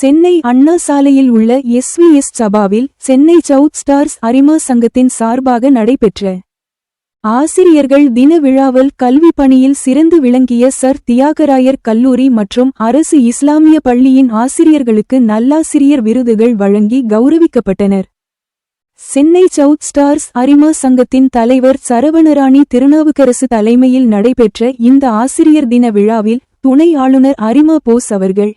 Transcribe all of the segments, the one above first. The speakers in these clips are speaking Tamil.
சென்னை அண்ணா சாலையில் உள்ள எஸ்விஎஸ் சபாவில் சென்னை சவுத் ஸ்டார்ஸ் அரிமா சங்கத்தின் சார்பாக நடைபெற்ற ஆசிரியர்கள் தின விழாவில் கல்வி பணியில் சிறந்து விளங்கிய சர் தியாகராயர் கல்லூரி மற்றும் அரசு இஸ்லாமிய பள்ளியின் ஆசிரியர்களுக்கு நல்லாசிரியர் விருதுகள் வழங்கி கௌரவிக்கப்பட்டனர். சென்னை சவுத் ஸ்டார்ஸ் அரிமா சங்கத்தின் தலைவர் சரவணராணி திருநாவுக்கரசு தலைமையில் நடைபெற்ற இந்த ஆசிரியர் தின விழாவில் துணை ஆளுநர் அரிமா போஸ் அவர்கள்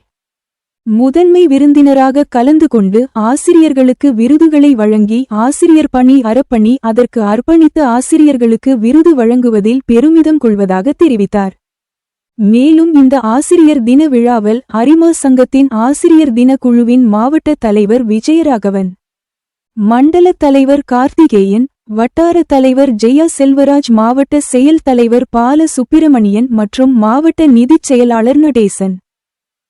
முதன்மை விருந்தினராக கலந்து கொண்டு ஆசிரியர்களுக்கு விருதுகளை வழங்கி ஆசிரியர் பணி அறப்பணி அதற்கு அர்ப்பணித்த ஆசிரியர்களுக்கு விருது வழங்குவதில் பெருமிதம் கொள்வதாக தெரிவித்தார். மேலும் இந்த ஆசிரியர் தின விழாவில் அரிமா சங்கத்தின் ஆசிரியர் தின குழுவின் மாவட்ட தலைவர் விஜயராகவன் மண்டல தலைவர் கார்த்திகேயன் வட்டார தலைவர் ஜெயா செல்வராஜ் மாவட்ட செயல் தலைவர் பால சுப்பிரமணியன் மற்றும் மாவட்ட நிதிச் செயலாளர் நடேசன்.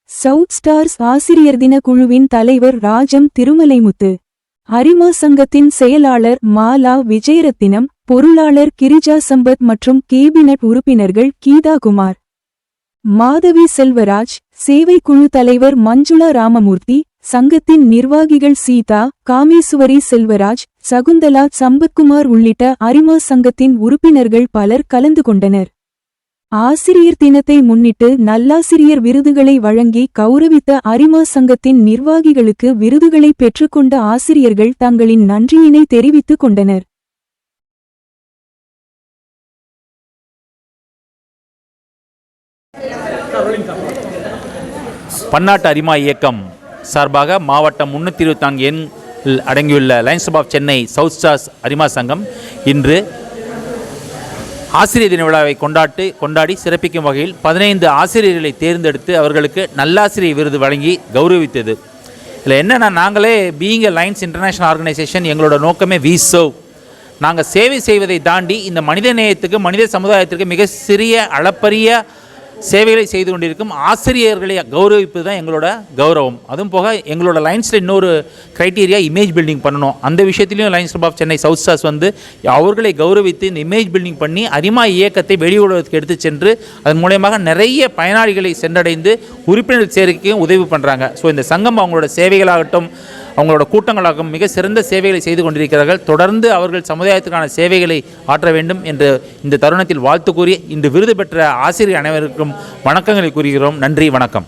சவுத் ஸ்டார்ஸ் ஆசிரியர் தின குழுவின் தலைவர் ராஜம் திருமலைமுத்து. அரிமா சங்கத்தின் செயலாளர் மாலா விஜயரத்தினம் பொருளாளர் கிரிஜா சம்பத் மற்றும் கேபினட் உறுப்பினர்கள் கீதா குமார் மாதவி செல்வராஜ் சேவை குழு தலைவர் மஞ்சுளா ராமமூர்த்தி சங்கத்தின் நிர்வாகிகள் சீதா காமேசுவரி செல்வராஜ் சகுந்தலா சம்பத்குமார் உள்ளிட்ட அரிமா சங்கத்தின் உறுப்பினர்கள் பலர் கலந்து கொண்டனர். ஆசிரியர் தினத்தை முன்னிட்டு நல்லாசிரியர் விருதுகளை வழங்கி கௌரவித்த அரிமா சங்கத்தின் நிர்வாகிகளுக்கு விருதுகளை பெற்றுக்கொண்ட ஆசிரியர்கள் தங்களின் நன்றியினை தெரிவித்துக் கொண்டனர். பன்னாட்டு அரிமா இயக்கம் சார்பாக மாவட்டம் முன்னூற்றி இருபத்தி நான்கு எண் அடங்கியுள்ள lions of Chennai south stars அரிமா சங்கம் இன்று ஆசிரியர் தின விழாவை கொண்டாட்டு கொண்டாடி சிறப்பிக்கும் வகையில் பதினைந்து ஆசிரியர்களை தேர்ந்தெடுத்து அவர்களுக்கு நல்லாசிரியர் விருது வழங்கி கௌரவித்தது. இதில் என்னென்னா நாங்களே being a lions international organisation எங்களோட நோக்கமே வி சர்வ் நாங்கள் சேவை செய்வதை தாண்டி இந்த மனித நேயத்துக்கு மனித சமுதாயத்திற்கு மிக சிறிய அளப்பரிய சேவைகளை செய்து கொண்டிருக்கும் ஆசிரியர்களை கௌரவிப்பது தான் எங்களோட கௌரவம். அதுவும் போக எங்களோட லைன்ஸில் இன்னொரு க்ரைட்டீரியா இமேஜ் பில்டிங் பண்ணணும். அந்த விஷயத்திலையும் lions club of Chennai south stars வந்து அவர்களை கௌரவித்து இந்த இமேஜ் பில்டிங் பண்ணி அரிமா இயக்கத்தை வெளி உலகத்துக்கு எடுத்து சென்று அதன் மூலயமாக நிறைய பயனாளிகளை சென்றடைந்து உறுப்பினர் சேர்க்கையும் உதவி பண்ணுறாங்க ஸோ இந்த சங்கம் அவங்களோட சேவைகளாகட்டும் அவங்களோட கூட்டங்களாகவும் மிக சிறந்த சேவைகளை செய்து கொண்டிருக்கிறார்கள். தொடர்ந்து அவர்கள் சமுதாயத்துக்கான சேவைகளை ஆற்ற வேண்டும் என்று இந்த தருணத்தில் வாழ்த்து கூறி இன்று விருது பெற்ற ஆசிரியர் அனைவருக்கும் வணக்கங்களை கூறுகிறோம். நன்றி வணக்கம்.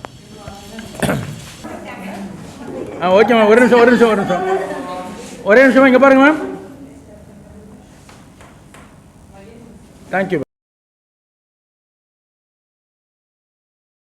ஆ ஓகே மேம். ஒரு நிமிஷம் ஒரு நிமிஷம் ஒரு நிமிஷம். ஒரே நிமிஷம் இங்கே பாருங்க மேம். தேங்க்யூ